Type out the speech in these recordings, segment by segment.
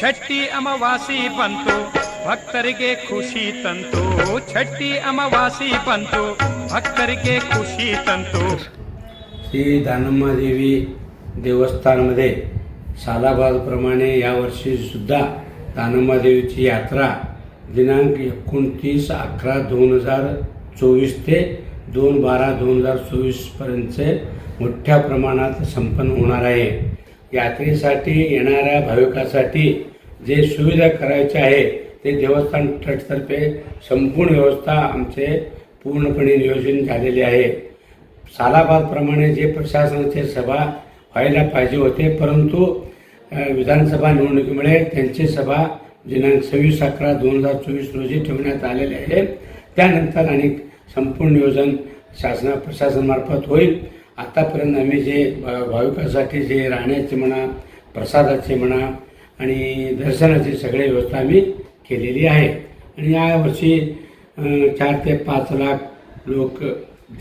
ಛಟ್ಟಿ ಅಮಾವಾಸಿ ಬಂತು ಭಕ್ತರಿಗೆ ಖುಷಿ ತಂತು ಛಟ್ಟಿ ಅಮಾವಾಸಿ ಬಂತು ಭಕ್ತರಿಗೆ ಖುಷಿ ತಂತು श्री दानम्मादेवी देवस्थानमध्ये सालाबादप्रमाणे यावर्षी सुद्धा दानम्मादेवीची यात्रा दिनांक एकोणतीस अकरा दोन हजार चोवीस ते दोन बारा दोन हजार चोवीसपर्यंतचे मोठ्या प्रमाणात संपन्न होणार आहे यात्रेसाठी येणाऱ्या भाविकासाठी जे सुविधा करायचे आहे ते देवस्थान ट्रस्टतर्फे संपूर्ण व्यवस्था आमचे पूर्णपणे नियोजन झालेले आहे. सालाबादप्रमाणे जे प्रशासनाचे सभा व्हायला पाहिजे होते परंतु विधानसभा निवडणुकीमुळे त्यांची सभा दिनांक सव्वीस अकरा दोन हजार चोवीस रोजी ठेवण्यात आलेले आहे. त्यानंतर आणि संपूर्ण नियोजन शासना प्रशासनामार्फत होईल. आतापर्यंत आम्ही जे भा- भाविकांसाठी जे राहण्याचे म्हणा प्रसादाचे म्हणा आणि दर्शनाची सगळी व्यवस्था आम्ही केलेली आहे. आणि यावर्षी चार ते पाच लाख लोक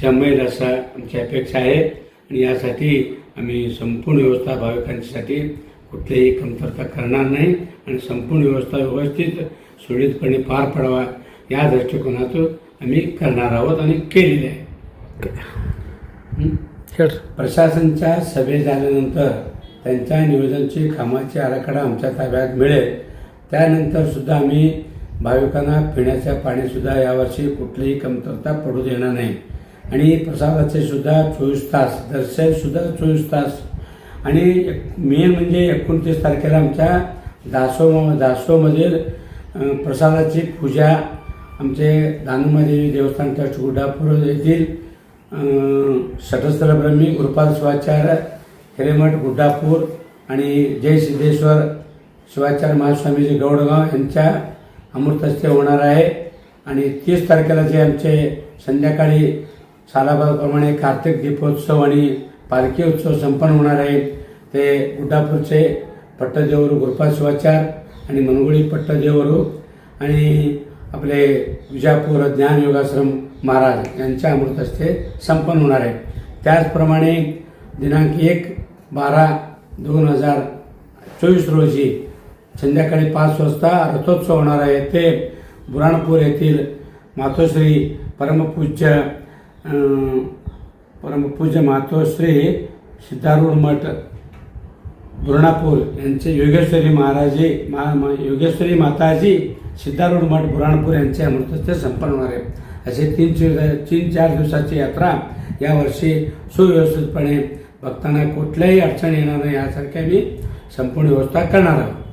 जमेल असं आमची अपेक्षा आहे. आणि यासाठी आम्ही संपूर्ण व्यवस्था भाविकांसाठी कुठलीही कमतरता करणार नाही. आणि संपूर्ण व्यवस्था व्यवस्थित सुरळीतपणे पार पडावा या दृष्टिकोनातून आम्ही करणार आहोत आणि केलेली आहे? प्रशासनच्या सभे झाल्यानंतर त्यांच्या नियोजनचे कामाची आराखडा आमच्या ताब्यात मिळेल. त्यानंतरसुद्धा आम्ही भाविकांना पिण्याच्या पाणीसुद्धा यावर्षी कुठलीही कमतरता पडू देणार नाही. आणि प्रसादाचे सुद्धा चोवीस तास दर्शनसुद्धा चोवीस तास. आणि मेन म्हणजे एकोणतीस तारखेला आमच्या दासो दासोमधील प्रसादाची पूजा आमचे दानुमादेवी देवस्थान ट्रस्ट गुड्डापूर येथील अं, कृपाल स्वाचार्य शिवाचार्य हिरेमठ गुड्डापूर आणि जय सिद्धेश्वर शिवाचार्य महास्वामीजी गौडगाव यांच्या अमृतस्ते होणार आहे. आणि तीस तारखेला जे आमचे संध्याकाळी सालाबाप्रमाणे कार्तिक दीपोत्सव आणि पालखी उत्सव संपन्न होणार आहे ते गुड्डापूरचे पट्टदेवरू गुरुपाल शिवाचार आणि मनगुळी पट्टदेवरू आणि आपले विजापूर ज्ञान योगाश्रम महाराज यांच्या अमृतस्थे संपन्न होणार आहे. त्याचप्रमाणे दिनांक एक बारा दोन हजार चोवीस रोजी संध्याकाळी पाच वाजता रथोत्सव होणार आहे. ते बुराणपूर येथील मातोश्री परमपूज्य परमपूज्य मातोश्री सिद्धारूढ मठ बुरणापूर यांचे योगेश्वरी महाराजी मा मा- योगेश्वरी माताजी सिद्धारूढ मठ बुराणपूर यांचे अमृतस्थ संपन्न होणार आहे. असे तीन तीन चार दिवसाची यात्रा यावर्षी सुव्यवस्थितपणे भक्तांना कुठल्याही अडचण येणार नाही यासारख्या मी संपूर्ण व्यवस्था करणार आहोत